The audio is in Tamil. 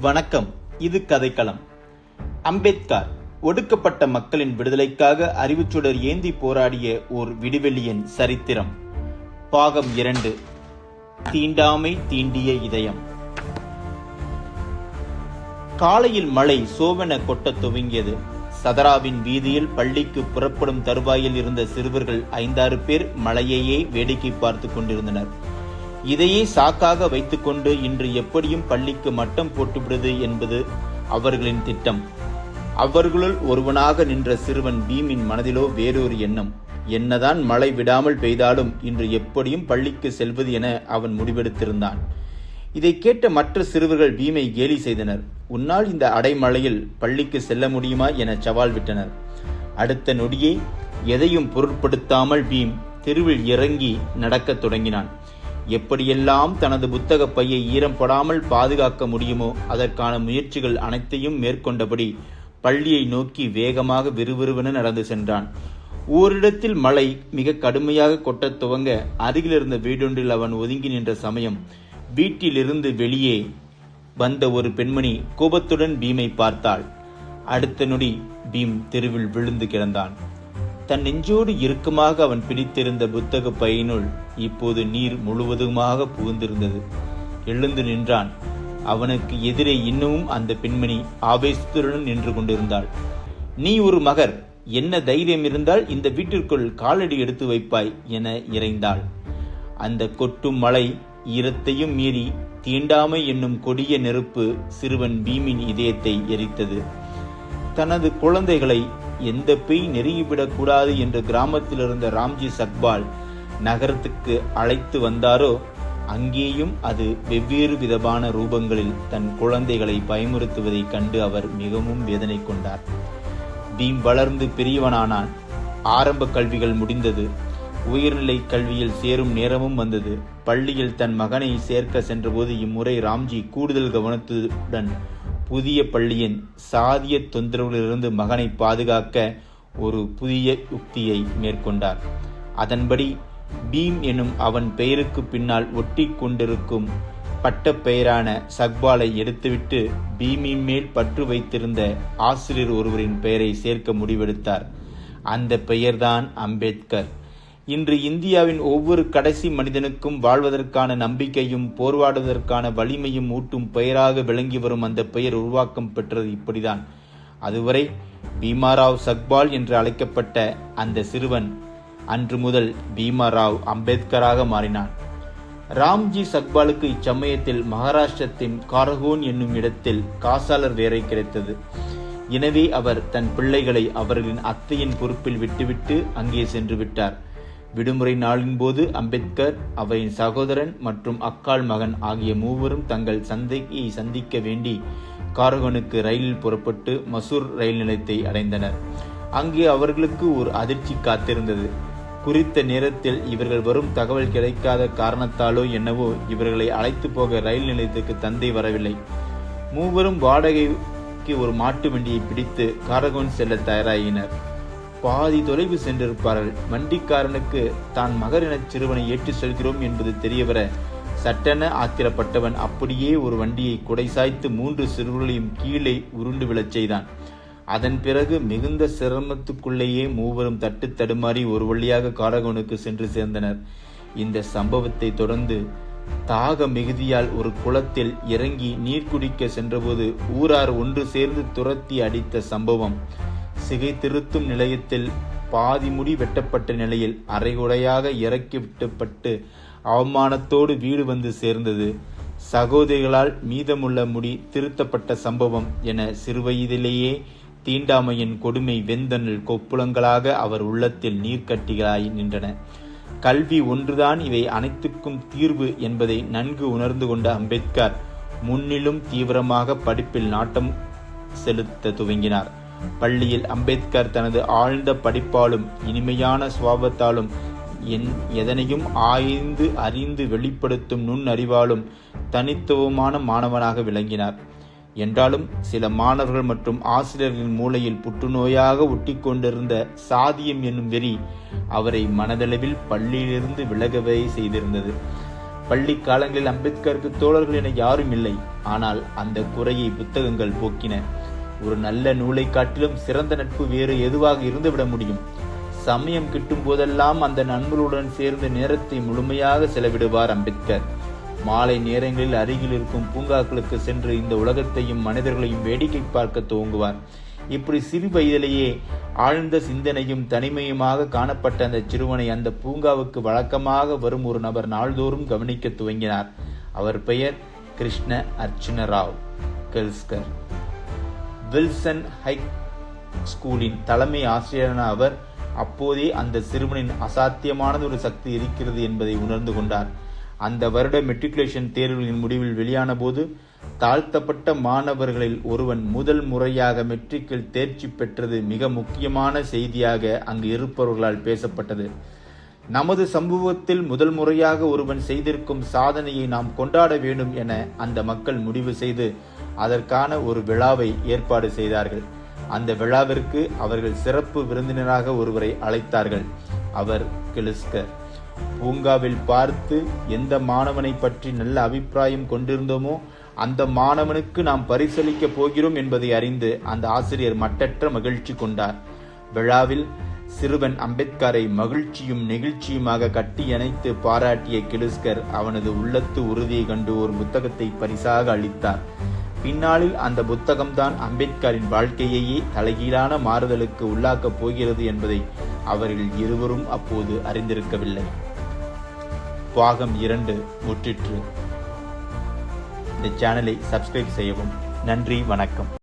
வணக்கம் இது கதைக்களம். அம்பேத்கர் ஒடுக்கப்பட்ட மக்களின் விடுதலைக்காக அறிவுச்சுடர் ஏந்தி போராடிய ஓர் விடுவெளியின் சரித்திரம். பாகம் இரண்டு தீண்டாமை தீண்டிய இதயம். காலையில் மழை சோவென கொட்டத் துவங்கியது. சதராவின் வீதியில் பள்ளிக்கு புறப்படும் தருவாயில் இருந்த சிறுவர்கள் ஐந்தாறு பேர் மழையையே வேடிக்கை பார்த்துக் கொண்டிருந்தனர். இதையே சாக்காக வைத்துக்கொண்டு இன்று எப்படியும் பள்ளிக்கு மட்டம் போட்டுவிடுது என்பது அவர்களின் திட்டம். அவர்களுள் ஒருவனாக நின்ற சிறுவன் பீமின் மனதிலோ வேறொரு எண்ணம். என்னதான் மழை விடாமல் பெய்தாலும் இன்று எப்படியும் பள்ளிக்கு செல்வது என அவன் முடிவெடுத்திருந்தான். இதை கேட்ட மற்ற சிறுவர்கள் பீமை கேலி செய்தனர். உன்னால் இந்த அடைமழையில் பள்ளிக்கு செல்ல முடியுமா என சவால் விட்டனர். அடுத்த நொடியே எதையும் பொருட்படுத்தாமல் பீம் தெருவில் இறங்கி நடக்கத் தொடங்கினான். எப்படியெல்லாம் தனது புத்தக பையை ஈரம் படாமல் பாதுகாக்க முடியுமோ அதற்கான முயற்சிகள் அனைத்தையும் மேற்கொண்டபடி பள்ளியை நோக்கி வேகமாக விறுவிறுவென நடந்து சென்றான். ஓரிடத்தில் மழை மிக கடுமையாக கொட்டத் துவங்க அருகிலிருந்த வீடொன்றில் அவன் ஒதுங்கி நின்ற சமயம் வீட்டிலிருந்து வெளியே வந்த ஒரு பெண்மணி கோபத்துடன் பீமை பார்த்தாள். அடுத்த நொடி பீம் தெருவில் விழுந்து கிடந்தான். தன் நெஞ்சோடு இறுக்கமாக அவன் பிடித்திருந்த புத்தக பையினுள் இப்போது நீர் முழுவதுமாக புகுந்திருந்தது. எழுந்து நின்றான். அவனுக்கு எதிரே இன்னமும் அந்த பெண்மணி ஆவேசத்துடன் நின்று கொண்டிருந்தாள். நீ ஒரு மகர். என்ன தைரியம் இருந்தால் இந்த வீட்டிற்குள் காலடி எடுத்து வைப்பாய் என இறைந்தாள். அந்த கொட்டும் மலை ஈரத்தையும் மீறி தீண்டாமை என்னும் கொடிய நெருப்பு சிறுவன் பீமின் இதயத்தை எரித்தது. தனது குழந்தைகளை எந்த பெய் நெருங்கிவிடக்கூடாது என்று கிராமத்தில் இருந்த ராம்ஜி சக்பால் நகரத்துக்கு அழைத்து வந்தாரோ அங்கேயும் அது வெவ்வேறு விதமான ரூபங்களில் தன் குழந்தைகளை பயமுறுத்துவதைக் கண்டு அவர் மிகவும் வேதனை கொண்டார். பீம் வளர்ந்து பெரியவனானான். ஆரம்ப கல்விகள் முடிந்தது. உயர்நிலை கல்வியில் சேரும் நேரமும் வந்தது. பள்ளியில் தன் மகனை சேர்க்க சென்றபோது இம்முறை ராம்ஜி கூடுதல் கவனத்துடன் புதிய பள்ளியின் சாதிய தொந்தரவுகளிலிருந்து மகனை பாதுகாக்க ஒரு புதிய யுக்தியை மேற்கொண்டார். அதன்படி பீம் எனும் அவன் பெயருக்கு பின்னால் ஒட்டி கொண்டிருக்கும் பட்ட பெயரான சக்பாலை எடுத்துவிட்டு பீமின் மேல் பற்று வைத்திருந்த ஆசிரியர் ஒருவரின் பெயரை சேர்க்க முடிவெடுத்தார். அந்த பெயர்தான் அம்பேத்கர். இன்று இந்தியாவின் ஒவ்வொரு கடைசி மனிதனுக்கும் வாழ்வதற்கான நம்பிக்கையும் போர்வாடுவதற்கான வலிமையும் ஊட்டும் பெயராக விளங்கி வரும் அந்த பெயர் உருவாக்கம் பெற்றது இப்படிதான். அதுவரை பீமாராவ் சக்பால் என்று அழைக்கப்பட்ட அந்த சிறுவன் அன்று முதல் பீமாராவ் அம்பேத்கராக மாறினான். ராம்ஜி சக்பாலுக்கு இச்சமயத்தில் மகாராஷ்டிரத்தின் காரகோன் என்னும் இடத்தில் காசாளர் வேலை கிடைத்தது. எனவே அவர் தன் பிள்ளைகளை அவர்களின் அத்தையின் பொறுப்பில் விட்டுவிட்டு அங்கே சென்று விட்டார். விடுமுறை நாளின் போது அம்பேத்கர் அவரின் சகோதரன் மற்றும் அக்காள் மகன் ஆகிய மூவரும் தங்கள் சந்தையை சந்திக்க வேண்டி காரகனுக்கு ரயிலில் புறப்பட்டு மசூர் ரயில் நிலையத்தை அடைந்தனர். அங்கே அவர்களுக்கு ஒரு அதிர்ச்சி காத்திருந்தது. குறித்த நேரத்தில் இவர்கள் வரும் தகவல் கிடைக்காத காரணத்தாலோ என்னவோ இவர்களை அழைத்து போக ரயில் நிலையத்துக்கு தந்தை வரவில்லை. மூவரும் வாடகைக்கு ஒரு மாட்டு வண்டியை பிடித்து காரகோன் செல்ல தயாராகினர் பாதி தொலைவு சென்றிருப்பார்கள். வண்டிக்காரனுக்கு தான் மகரினச் சிறுவனை ஏற்றி செல்கிறோம் என்பது தெரியவர சட்டென ஆத்திரப்பட்டவன் அப்படியே ஒரு வண்டியை குடை சாய்த்து மூன்று சிறுவர்களையும் கீழே உருண்டு விழச் செய்தான். அதன் பிறகு மிகுந்த சிரமத்துக்குள்ளேயே மூவரும் தட்டு தடுமாறி ஒரு வழியாக காரகோனுக்கு சென்று சேர்ந்தனர். இந்த சம்பவத்தை தொடர்ந்து தாக மிகுதியால் ஒரு குளத்தில் இறங்கி நீர் குடிக்க சென்றபோது ஊரார் ஒன்று சேர்ந்து துரத்தி அடித்த சம்பவம். சிகை திருத்தும் நிலையத்தில் பாதி முடி வெட்டப்பட்ட நிலையில் அரைகுறையாக இறக்கி விட்டப்பட்டு அவமானத்தோடு வீடு வந்து சேர்ந்தது. சகோதரிகளால் மீதமுள்ள முடி திருத்தப்பட்ட சம்பவம் என சிறுவயதிலேயே தீண்டாமையின் கொடுமை வெந்தனில் கொப்புளங்களாக அவர் உள்ளத்தில் நீர்க்கட்டிகளாய் நின்றன. கல்வி ஒன்றுதான் இவை அனைத்துக்கும் தீர்வு என்பதை நன்கு உணர்ந்து கொண்ட அம்பேத்கர் முன்னிலும் தீவிரமாக படிப்பில் நாட்டம் செலுத்த துவங்கினார். பள்ளியில் அம்பேத்கர் தனது ஆழ்ந்த படிப்பாலும் இனிமையான சுவாபத்தாலும் என் எதனையும் ஆய்ந்து அறிந்து வெளிப்படுத்தும் நுண்ணறிவாலும் தனித்துவமான மாணவனாக விளங்கினார். என்றாலும் சில மாணவர்கள் மற்றும் ஆசிரியர்களின் மூளையில் புற்றுநோயாக ஒட்டிக்கொண்டிருந்த சாதியம் என்னும் வெறி அவரை மனதளவில் பள்ளியிலிருந்து விலகவே செய்திருந்தது. பள்ளி காலங்களில் அம்பேத்கருக்கு தோழர்கள் என யாரும் இல்லை. ஆனால் அந்த குறையை புத்தகங்கள் போக்கின. ஒரு நல்ல நூலை காட்டிலும் சிறந்த நட்பு வேறு எதுவாக இருந்துவிட முடியும். சமயம் கிட்டும் போதெல்லாம் அந்த நண்பர்களுடன் சேர்ந்து நேரத்தை முழுமையாக செலவிடுவார் அம்பேத்கர். மாலை நேரங்களில் அருகில் இருக்கும் பூங்காக்களுக்கு சென்று இந்த உலகத்தையும் மனிதர்களையும் வேடிக்கை பார்க்க துவங்குவார். இப்படி சிறு வயதிலேயே ஆழ்ந்த சிந்தனையும் தனிமையுமாக காணப்பட்ட அந்த சிறுவனை அந்த பூங்காவுக்கு வழக்கமாக வரும் ஒரு நபர் நாள்தோறும் கவனிக்க துவங்கினார். அவர் பெயர் கிருஷ்ண அர்ச்சுன ராவ் கெல்ஸ்கர். வில்சன் ஹை ஸ்கூலின் தலைமை ஆசிரியரான அவர் அப்போதே அந்த சிறுவனின் அசாத்தியமானது ஒரு சக்தி இருக்கிறது என்பதை உணர்ந்து கொண்டார். அந்த வருட மெட்ரிகுலேஷன் தேர்வுகளின் முடிவில் வெளியான போது தாழ்த்தப்பட்ட மாணவர்களில் ஒருவன் முதல் முறையாக மெட்ரிக்கில் தேர்ச்சி பெற்றது மிக முக்கியமான செய்தியாக அங்கு இருப்பவர்களால் பேசப்பட்டது. நமது சமூகத்தில் முதல் முறையாக ஒருவன் செய்திருக்கும் சாதனையை நாம் கொண்டாட வேண்டும் என அந்த மக்கள் முடிவு செய்து அதற்கான ஒரு விழாவை ஏற்பாடு செய்தார்கள். அந்த விழாவிற்கு அவர்கள் சிறப்பு விருந்தினராக ஒருவரை அழைத்தார்கள். அவர் கிளிஸ்கர். பூங்காவில் பார்த்து எந்த மாணவனை பற்றி நல்ல அபிப்பிராயம் கொண்டிருந்தோமோ அந்த மாணவனுக்கு நாம் பரிசளிக்க போகிறோம் என்பதை அறிந்து அந்த ஆசிரியர் மட்டற்ற மகிழ்ச்சி கொண்டார். விழாவில் சிறுவன் அம்பேத்கரை மகிழ்ச்சியும் நெகிழ்ச்சியுமாக கட்டி அணைத்து பாராட்டிய கிளிஸ்கர் அவனது உள்ளத்து உறுதியை கண்டு ஒரு புத்தகத்தை பரிசாக அளித்தார். பின்னாளில் அந்த புத்தகம்தான் அம்பேத்கரின் வாழ்க்கையையே தலைகீழான மாறுதலுக்கு உள்ளாக்கப் போகிறது என்பதை அவர்கள் இருவரும் அப்போது அறிந்திருக்கவில்லை. பாகம் இரண்டு முற்றிற்று. இந்த சேனலை சப்ஸ்கிரைப் செய்யவும். நன்றி வணக்கம்.